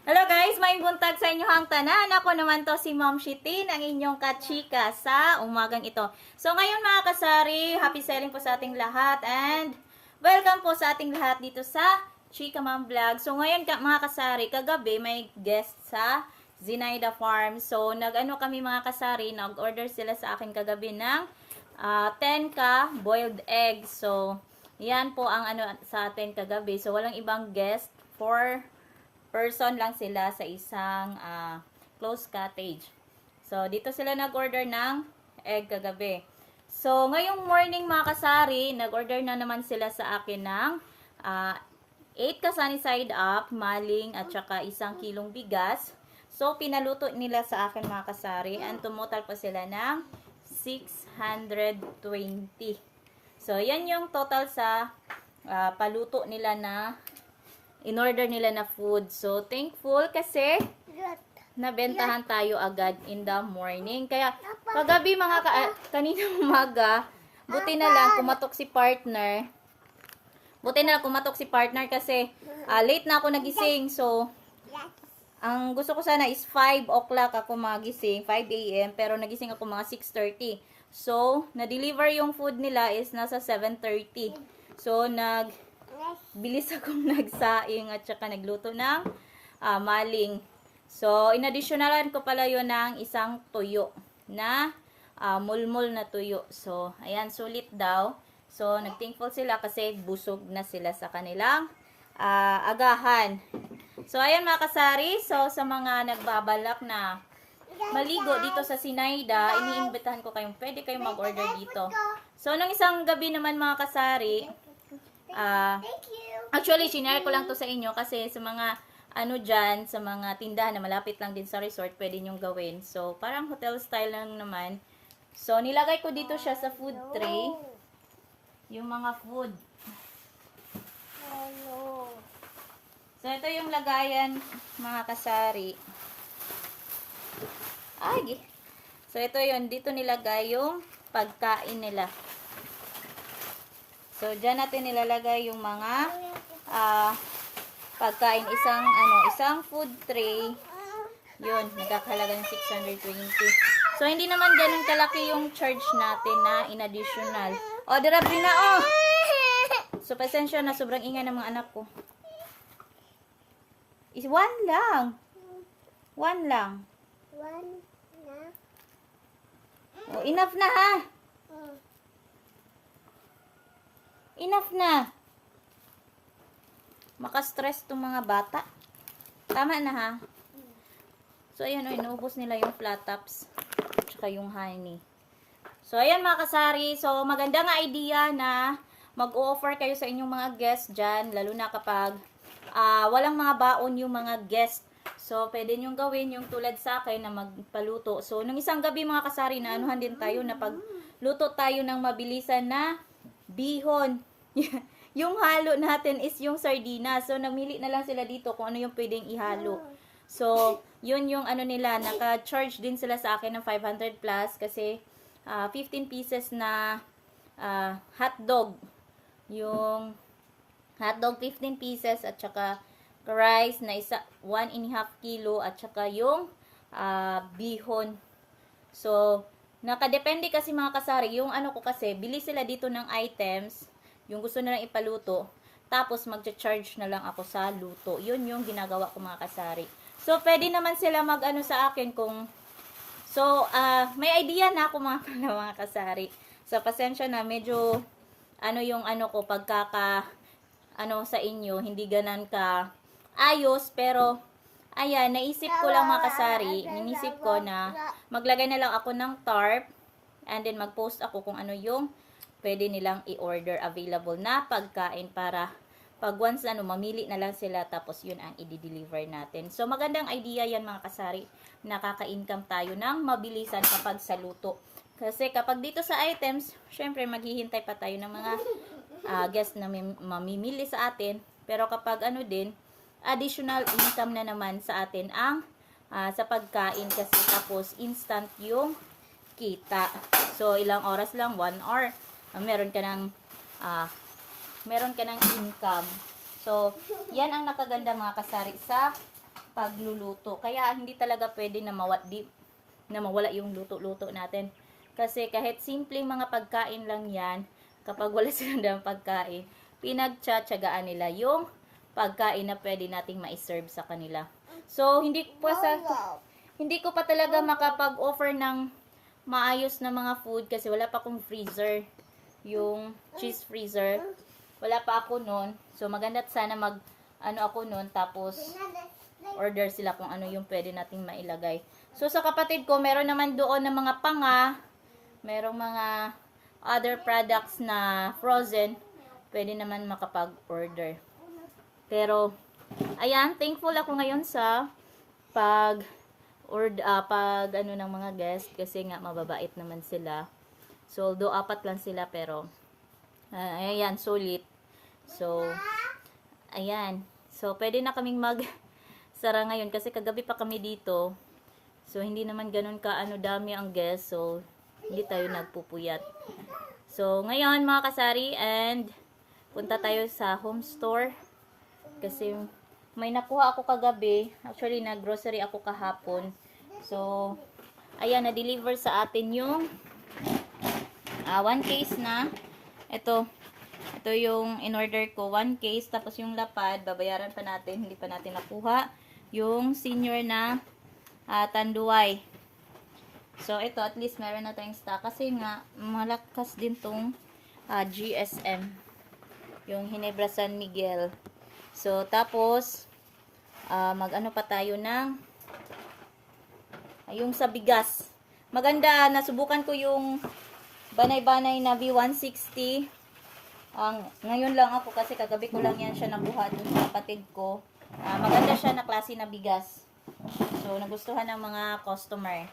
Hello guys, may buntag sa inyong tanan. Ako naman to si Ma'am Shitin, ang inyong kachika sa umagang ito. So ngayon mga kasari, happy selling po sa ating lahat and welcome po sa ating lahat dito sa Chika Ma'am Vlog. So ngayon mga kasari, kagabi may guest sa Zinaida Farm. So nag-ano kami mga kasari, nag-order sila sa akin kagabi ng ah, 10ka boiled egg. So yan po ang ano sa atin kagabi. So walang ibang guest for person lang sila sa isang ah, close cottage. So, dito sila nag-order ng egg kagabi. So, ngayong morning mga kasari, nag-order na naman sila sa akin ng ah, 8 ka sunny side up, maling at saka isang kilong bigas. So, pinaluto nila sa akin mga kasari and tumutal pa sila ng 620. So, yan yung total sa ah, paluto nila na in-order nila na food. So, thankful kasi nabentahan tayo agad in the morning. Kaya, kagabi mga ka, ah, kanina umaga, buti na lang kumatok si partner. Buti na lang kumatok si partner kasi ah, late na ako nagising. So, ang gusto ko sana is 5 o'clock ako magising, 5 a.m. Pero nagising ako mga 6.30. So, na-deliver yung food nila is nasa 7.30. So, nag bilis akong nagsaing at saka nagluto ng ah, maling. So, inadditionalan ko pala yun ng isang tuyo na ah, mulmul na tuyo. So, ayan, sulit daw. So, nagthankful sila kasi busog na sila sa kanilang ah, agahan. So, ayan mga kasari. So, sa mga nagbabalak na maligo dito sa Sinaida, iniimbitahan ko kayong pwede kayong mag-order dito. So, nung isang gabi naman mga kasari, Thank you. Actually, sinare ko lang to sa inyo kasi sa mga ano dyan, sa mga tindahan na malapit lang din sa resort, pwede nyong gawin. So, parang hotel style lang naman. So, nilagay ko dito siya sa food tray. Yung mga food. Hello. So, ito yung lagayan, mga kasari. Ay, So, ito yun. Dito nilagay yung pagkain nila. So, dyan natin nilalagay yung mga ah pagkain. Isang, ano, isang food tray. Yun, nagkakalaga ng 620. So, hindi naman ganun kalaki yung charge natin na in additional. O, darabi na, oh! So, pasensya na, sobrang ingay ng mga anak ko. Is one lang. One lang. One na. O, enough na, ha? Mm. Enough na. Maka-stress tong mga bata. Tama na ha. So, ayan o, inuubos nila yung flat tops. Tsaka yung honey. So, ayan mga kasari. So, maganda nga idea na mag-offer kayo sa inyong mga guests dyan. Lalo na kapag ah, walang mga baon yung mga guests. So, pwede nyong gawin yung tulad sa akin na magpaluto. So, nung isang gabi mga kasari, na anuhan din tayo na pagluto tayo ng mabilisan na bihon. yung halo natin is yung sardina. So, namili na lang sila dito kung ano yung pwedeng ihalo. So, yun yung ano nila, naka-charge din sila sa akin ng 500 plus kasi ah, 15 pieces na ah, hotdog. Yung hotdog 15 pieces at saka rice na isa 1 and a half kilo at saka yung ah, bihon. So, nakadepende kasi mga kasari, yung ano ko kasi, bili sila dito ng items, yung gusto nilang ipaluto, tapos magcha-charge na lang ako sa luto. Yun yung ginagawa ko mga kasari. So, pwede naman sila mag-ano sa akin kung So, ah may idea na ako mga pala mga kasari. Sa pasensya na, medyo, ano yung ano ko, pagkaka, ano sa inyo, hindi ganan ka ayos, pero, ayan, naisip ko lang mga kasari, inisip ko na, maglagay na lang ako ng tarp, and then mag-post ako kung ano yung pwede nilang i-order available na pagkain para pag once ano, mamili na lang sila tapos yun ang i-deliver natin. So magandang idea yan mga kasari. Nakaka-income tayo ng mabilisan kapag sa luto. Kasi kapag dito sa items, syempre maghihintay pa tayo ng mga ah, guest na mim- mamimili sa atin. Pero kapag ano din, additional income na naman sa atin ang ah, sa pagkain kasi tapos instant yung kita. So ilang oras lang, 1 hour, ah, meron ka ng ah, meron ka ng income. So, yan ang nakaganda mga kasari sa pagluluto. Kaya hindi talaga pwede na mawat di, na mawala yung luto-luto natin. Kasi kahit simpleng mga pagkain lang yan, kapag wala silang ng pagkain, pinagtsatsagaan nila yung pagkain na pwede nating ma-serve sa kanila. So, hindi po sa hindi ko pa talaga makapag-offer ng maayos na mga food kasi wala pa akong freezer. Yung cheese freezer. Wala pa ako noon. So, maganda sana mag ano ako noon tapos order sila kung ano yung pwede nating mailagay. So, sa kapatid ko, meron naman doon ng mga panga, merong mga other products na frozen, pwede naman makapag-order. Pero, ayan, thankful ako ngayon sa pag or pag ano ng mga guest kasi nga mababait naman sila. So, although apat lang sila pero ah, ayan, sulit. So, ayan. So, pwede na kaming mag sara ngayon kasi kagabi pa kami dito. So, hindi naman ganun ka ano dami ang guest. So, hindi tayo nagpupuyat. So, ngayon mga kasari and punta tayo sa home store kasi may nakuha ako kagabi. Actually, nag-grocery ako kahapon. So, ayan, na-deliver sa atin yung ah, one case na. Ito, ito yung in-order ko. One case, tapos yung lapad, babayaran pa natin. Hindi pa natin nakuha. Yung senior na ah, tanduay. So, ito, at least meron na tayong stock. Kasi nga, malakas din tong ah, GSM. Yung Hinebra San Miguel. So, tapos, ah, mag-ano pa tayo ng yung sa bigas. Maganda, nasubukan ko yung banay-banay na V160. Ang ngayon lang ako kasi kagabi ko lang yan siya nakuha dun sa kapatid ko. Ah, maganda siya na klase na bigas. So, nagustuhan ng mga customer.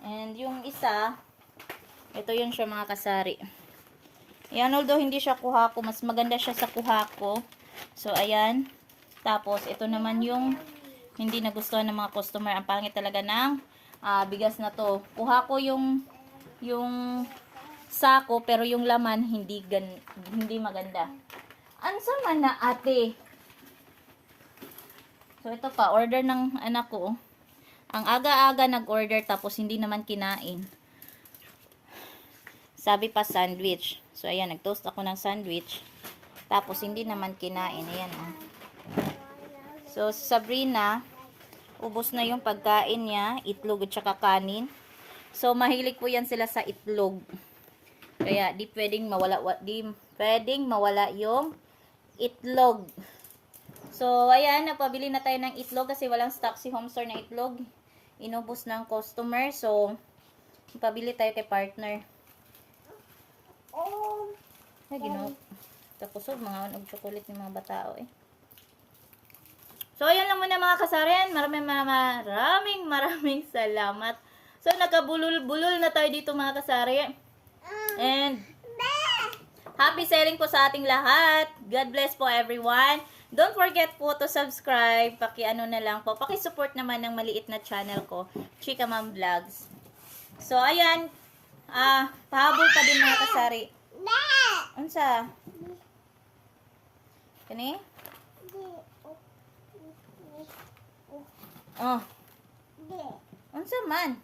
And yung isa, ito yun siya mga kasari. Yan, although hindi siya kuha ko, mas maganda siya sa kuha ko. So, ayan. Tapos, ito naman yung hindi nagustuhan ng mga customer. Ang pangit talaga ng ah, bigas na to. Kuha ko yung yung sako, pero yung laman hindi gan hindi maganda. Ansa man na ate? So, ito pa. Order ng anak ko. Ang aga-aga nag-order tapos hindi naman kinain. Sabi pa sandwich. So, ayan. Nag-toast ako ng sandwich. Tapos, hindi naman kinain. Ayan, oh. So, Sabrina, ubos na yung pagkain niya, itlog at saka kanin. So, mahilig po yan sila sa itlog. Kaya, di pwedeng mawala, wa- di pwedeng mawala yung itlog. So, ayan, nagpabili na tayo ng itlog kasi walang stock si Homestore ng itlog. Inubos ng customer. So, pabili tayo kay partner. Oh, Ay, gino. Tapos, oh, mga og chocolate ng mga batao eh. So, ayan lang muna mga kasarian. Maraming, maraming, maraming, salamat. So, nagkabulol-bulol na tayo dito mga kasari. And, happy selling po sa ating lahat. God bless po everyone. Don't forget po to subscribe. Paki-ano na lang po. Paki-support naman ng maliit na channel ko, Chika Mom Vlogs. So, ayan. Ah, pahabol pa din mga kasari. Unsa? Kani? Oh, unsa man?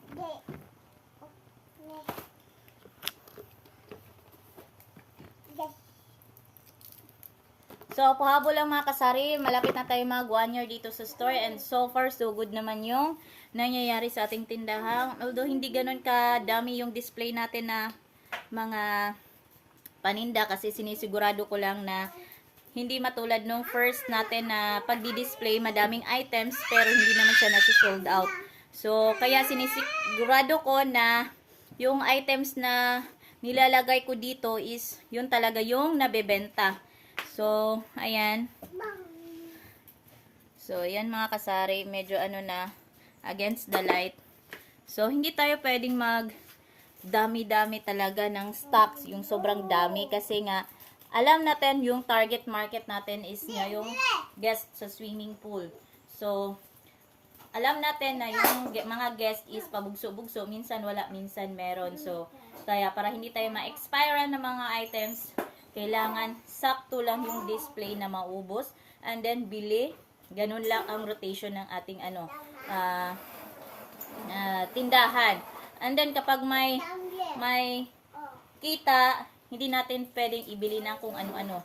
So, pahabol lang mga kasari. Malapit na tayo mag one year dito sa store. And so far, so good naman yung nangyayari sa ating tindahan. Although, hindi ganun kadami yung display natin na mga paninda. Kasi sinisigurado ko lang na hindi matulad nung first natin na pagdi-display, madaming items, pero hindi naman siya nasi-sold out. So, kaya sinisigurado ko na yung items na nilalagay ko dito is yun talaga yung nabebenta. So, ayan. So, ayan mga kasari, medyo ano na, against the light. So, hindi tayo pwedeng mag dami-dami talaga ng stocks, yung sobrang dami kasi nga alam natin yung target market natin is nga yung guest sa swimming pool. So, alam natin na yung mga guest is pabugso-bugso, minsan wala, minsan meron. So, kaya para hindi tayo ma-expire ng mga items, kailangan sakto lang yung display na maubos and then bili Ganun lang ang rotation ng ating ano, ah, ah, tindahan. And then kapag may may kita, hindi natin pwedeng ibili ng kung ano-ano.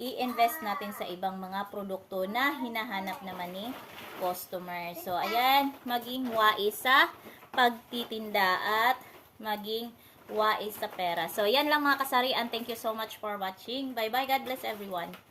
I-invest natin sa ibang mga produkto na hinahanap naman ni customer. So, ayan, maging wais sa pagtitinda at maging wais sa pera. So, yan lang mga kasarian. Thank you so much for watching. Bye-bye. God bless everyone.